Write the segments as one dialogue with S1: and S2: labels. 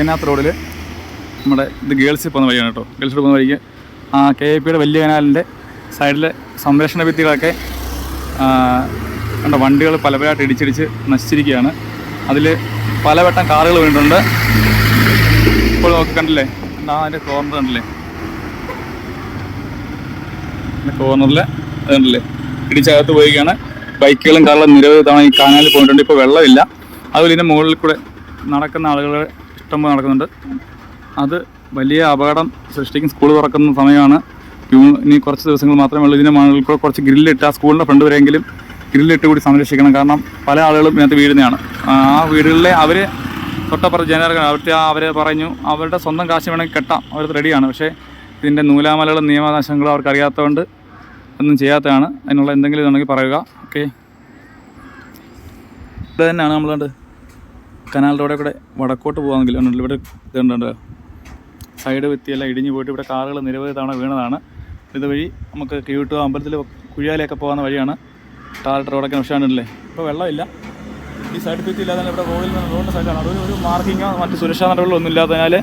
S1: ഏനാത്ത് റോഡിൽ നമ്മുടെ ഇത് ഗേൾസിൽ പോകുന്ന വഴിയാണ് കേട്ടോ. ഗേൾസിൽ പോകുന്ന വഴിക്ക് ആ കെ എ പിയുടെ വലിയ കനാലിന്റെ സൈഡിലെ സംരക്ഷണ ഭിത്തികളൊക്കെ കണ്ട വണ്ടികൾ പലപ്പോഴായിട്ട് ഇടിച്ചിടിച്ച് നശിച്ചിരിക്കുകയാണ്. അതിൽ പലവട്ടം കാറുകൾ വീണിട്ടുണ്ട്. ഇപ്പോൾ നോക്കി കണ്ടില്ലേ ആ അതിന്റെ കോർണർ കണ്ടില്ലേ? കോർണറിൽ കണ്ടില്ലേ ഇടിച്ചകത്ത് പോയിക്കാണ് ബൈക്കുകളും കാറുകളും നിരവധി തവണ ഈ കാനാലിൽ പോയിട്ടുണ്ട്. ഇപ്പോൾ വെള്ളമില്ല. അതുപോലെ ഇതിന്റെ മുകളിൽ കൂടെ നടക്കുന്ന ആളുകൾ ഇഷ്ടംപോലെ നടക്കുന്നുണ്ട്. അത് വലിയ അപകടം സൃഷ്ടിക്കും. സ്കൂൾ തുറക്കുന്ന സമയമാണ്. ഇനി കുറച്ച് ദിവസങ്ങൾ മാത്രമേ ഉള്ളൂ. ഇതിന്റെ മണലിൽ കൂടെ കുറച്ച് ഗ്രില്ലിട്ട് ആ സ്കൂളിന്റെ ഫ്രണ്ട് വരെയെങ്കിലും ഗ്രില്ലിട്ട് കൂടി സംരക്ഷിക്കണം. കാരണം പല ആളുകളും ഇതിനകത്ത് വീഴുന്നതാണ്. ആ വീടുകളിലെ അവർ തൊട്ടപ്പുറത്ത് ജനറൽ അവിടുത്തെ ആ അവർ പറഞ്ഞു അവരുടെ സ്വന്തം കാശ് വേണമെങ്കിൽ കെട്ടാം. അവർ റെഡിയാണ് പക്ഷേ ഇതിന്റെ നൂലാമലകളും നിയമവശങ്ങളും അവർക്ക് അറിയാത്തതുകൊണ്ട് ഒന്നും ചെയ്യാത്തതാണ്. അതിനുള്ള എന്തെങ്കിലും ഇതുണ്ടെങ്കിൽ പറയുക. ഓക്കെ ഇത് തന്നെയാണ് നമ്മളുണ്ട് കനാൽ ഇവിടെ കൂടെ വടക്കോട്ട് പോകാമെങ്കിൽ ഇവിടെ ഇതുണ്ട് സൈഡ് വ്യത്തിയെല്ലാം ഇടിഞ്ഞു പോയിട്ട് ഇവിടെ കാറുകൾ നിരവധി തവണ വീണതാണ്. ഇതുവഴി നമുക്ക് കീഴ്ട്ടോ അമ്പലത്തിൽ കുഴിയാലൊക്കെ പോകുന്ന വഴിയാണ്. ടാറിട്ട് റോഡൊക്കെ ഉഷാണ്ടല്ലേ ഇപ്പോൾ വെള്ളമില്ല. ഈ സൈഡ് ഭിത്തി ഇല്ലാതെ ഇവിടെ റോഡിൽ നിന്ന് റോഡിന്റെ സൈഡാണ്. അതൊരു ഒരു മാർക്കിങ്ങോ മറ്റ് സുരക്ഷാ നടപടികളോ ഒന്നും ഇല്ലാത്തതിനാൽ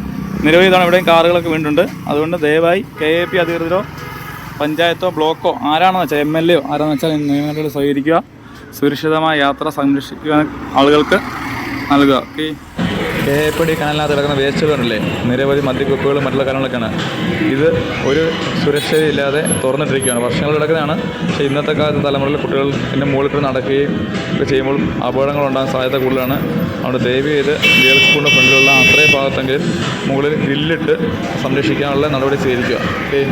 S1: നിരവധി തവണ ഇവിടെയും കാറുകളൊക്കെ വീണിട്ടുണ്ട് അതുകൊണ്ട് ദയവായി കെ എ പി അധികൃതരോ പഞ്ചായത്തോ ബ്ലോക്കോ ആരാണെന്ന് വെച്ചാൽ എം എൽ എയോ ആരാണെന്ന് വെച്ചാൽ നിയമനടപടി സ്വീകരിക്കുക. സുരക്ഷിതമായ യാത്ര സംരക്ഷിക്കാൻ ആളുകൾക്ക് നൽകുക. ഓക്കെ
S2: കേപ്പടി കനാലിനകത്ത് കിടക്കുന്ന വേസ്റ്റുകളുണ്ടല്ലേ നിരവധി മദ്യക്കുപ്പുകളും മറ്റുള്ള കാര്യങ്ങളൊക്കെയാണ് ഇത് ഒരു സുരക്ഷയില്ലാതെ തുറന്നിട്ടിരിക്കുകയാണ്. വർഷങ്ങൾ കിടക്കുന്നതാണ്. പക്ഷേ ഇന്നത്തെ കാലത്ത് തലമുറയിൽ കുട്ടികൾ എന്റെ മുകളിൽ നടക്കുകയും ഒക്കെ ചെയ്യുമ്പോൾ അപകടങ്ങൾ ഉണ്ടാകാൻ സാധ്യത കൂടുതലാണ്. അതുകൊണ്ട് ദയവ് ചെയ്ത് ഗേൾസ് സ്കൂളിന്റെ ഫ്രണ്ടിലുള്ള അത്രയും ഭാഗത്തെങ്കിലും മുകളിൽ ഗ്രില്ലിട്ട് സംരക്ഷിക്കാനുള്ള നടപടി സ്വീകരിക്കുക. ഓക്കെ